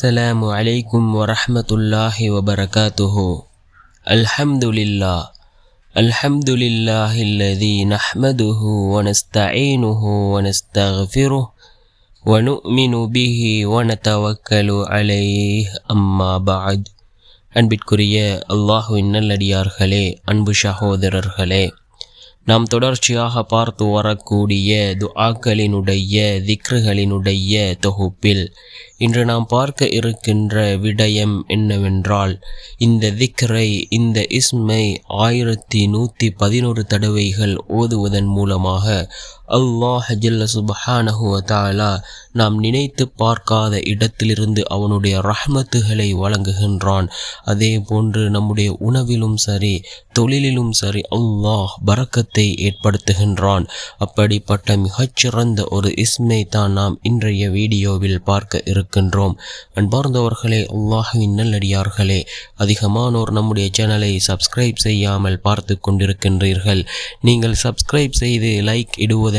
السلام عليكم ورحمة الله وبركاته الحمد لله الحمد لله الذي نحمده ونستعينه ونستغفره ونؤمن به ونتوكل عليه أما بعد அன்பிற்குரிய அல்லாஹுவின் நல்லடியார்களே அன்பு சகோதரர்களே நாம் தொடர்ச்சியாக பார்த்து வரக்கூடிய துஆக்களினுடைய திக்ருகளினுடைய தொகுப்பில் இன்று நாம் பார்க்க இருக்கின்ற விடயம் என்னவென்றால் இந்த திக்ரை இந்த இஸ்மை ஆயிரத்தி நூற்றி பதினோரு தடவைகள் ஓதுவதன் மூலமாக அல்லாஹ் ஜல்ல சுபஹானஹுவ தாலா நாம் நினைத்து பார்க்காத இடத்திலிருந்து அவனுடைய ரஹ்மத்துகளை வழங்குகின்றான். அதே போன்று நம்முடைய உணவிலும் சரி தொழிலிலும் சரி அல்லாஹ் பறக்கத்தை ஏற்படுத்துகின்றான். அப்படிப்பட்ட மிகச்சிறந்த ஒரு இஸ்மை தான் நாம் இன்றைய வீடியோவில் பார்க்க இருக்கின்றோம். அன்பார்ந்தவர்களே அல்லாஹுவின் நல்லடியார்களே அதிகமானோர் நம்முடைய சேனலை சப்ஸ்கிரைப் செய்யாமல் பார்த்து கொண்டிருக்கின்றீர்கள். நீங்கள் சப்ஸ்கிரைப் செய்து லைக் இடுவதை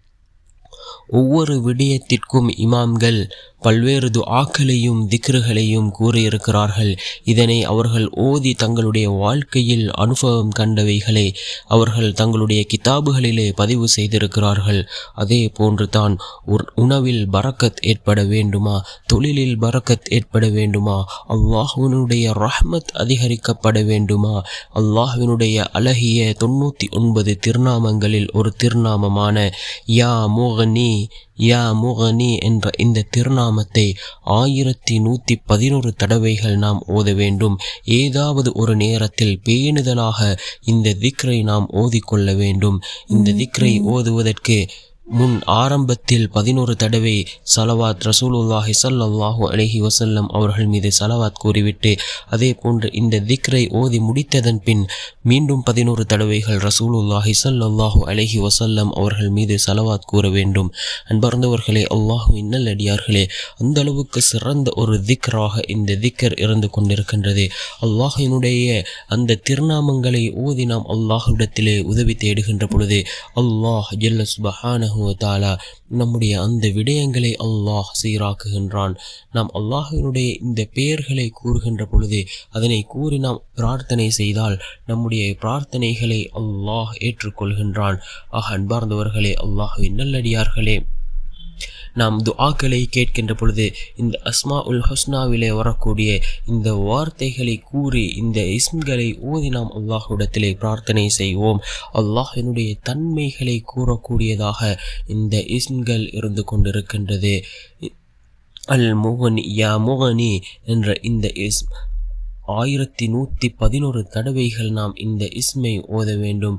ஒவ்வொரு விடயத்திற்கும் இமாம்கள் பல்வேறு துஆக்களையும் திக்ருகளையும் கூறியிருக்கிறார்கள். இதனை அவர்கள் ஓதி தங்களுடைய வாழ்க்கையில் அனுபவம் கண்டவைகளை அவர்கள் தங்களுடைய கிதாபுகளிலே பதிவு செய்திருக்கிறார்கள். அதே போன்று தான் உணவில் பறக்கத் ஏற்பட வேண்டுமா? தொழிலில் பறக்கத் ஏற்பட வேண்டுமா? அல்லாஹுவினுடைய ரஹ்மத் அதிகரிக்கப்பட வேண்டுமா? அல்லாஹுவினுடைய அழகிய தொண்ணூற்றி ஒன்பது திருநாமங்களில் ஒரு திருநாமமான யா மோகனி யா முகனி என்ற இந்த திருநாமத்தை ஆயிரத்தி நூற்றி பதினோரு தடவைகள் நாம் ஓத வேண்டும். ஏதாவது ஒரு நேரத்தில் பேணுதலாக இந்த திக்ரை நாம் ஓதிக்கொள்ள வேண்டும். இந்த திக்ரை ஓதுவதற்கு முன் ஆரம்பத்தில் பதினோரு தடவை சலவாத் ரசூலுல்லாஹி சல்லாஹூ அலஹி வசல்லம் அவர்கள் மீது சலவாத் கூறிவிட்டு அதே போன்று இந்த திக்ரை ஓதி முடித்ததன் பின் மீண்டும் பதினோரு தடவைகள் ரசூலுல்லாஹி சல்லாஹூ அலஹி வசல்லம் அவர்கள் மீது சலவாத் கூற வேண்டும். அன்பார்ந்தவர்களே அல்லாஹூ இன்னல்லடியார்களே அந்த அளவுக்கு சிறந்த ஒரு திக்ராக இந்த திக்கர் இருந்து கொண்டிருக்கின்றது. அல்லாஹினுடைய அந்த திருநாமங்களை ஓதி நாம் அல்லாஹுடத்திலே உதவி தேடுகின்ற பொழுது அல்லாஹ் ஜல்ல சுபஹானஹு தாலா நம்முடைய அந்த விடயங்களை அல்லாஹ் சீராக்குகின்றான். நாம் அல்லாஹினுடைய இந்த பெயர்களை கூறுகின்ற பொழுது அதனை கூறி நாம் பிரார்த்தனை செய்தால் நம்முடைய பிரார்த்தனைகளை அல்லாஹ் ஏற்றுக்கொள்கின்றான். ஆக அன்பார்ந்தவர்களே அல்லாஹுவின் நல்லடியார்களே நாம் துஆக்களை கேட்கின்ற பொழுது இந்த அஸ்மா உல் ஹஸ்னாவிலே வரக்கூடிய இந்த வார்த்தைகளை கூறி இந்த இஸ்ம்களை ஓதி நாம் அல்லாஹுடத்திலே பிரார்த்தனை செய்வோம். அல்லாஹினுடைய தன்மைகளை கூறக்கூடியதாக இந்த இஸ்ம்கள் இருந்து கொண்டிருக்கின்றது. அல் முகனி யா முகனி என்ற இந்த இஸ் ஆயிரத்தி நூற்றி பதினோரு தடவைகள் நாம் இந்த இஸ்மை ஓத வேண்டும்.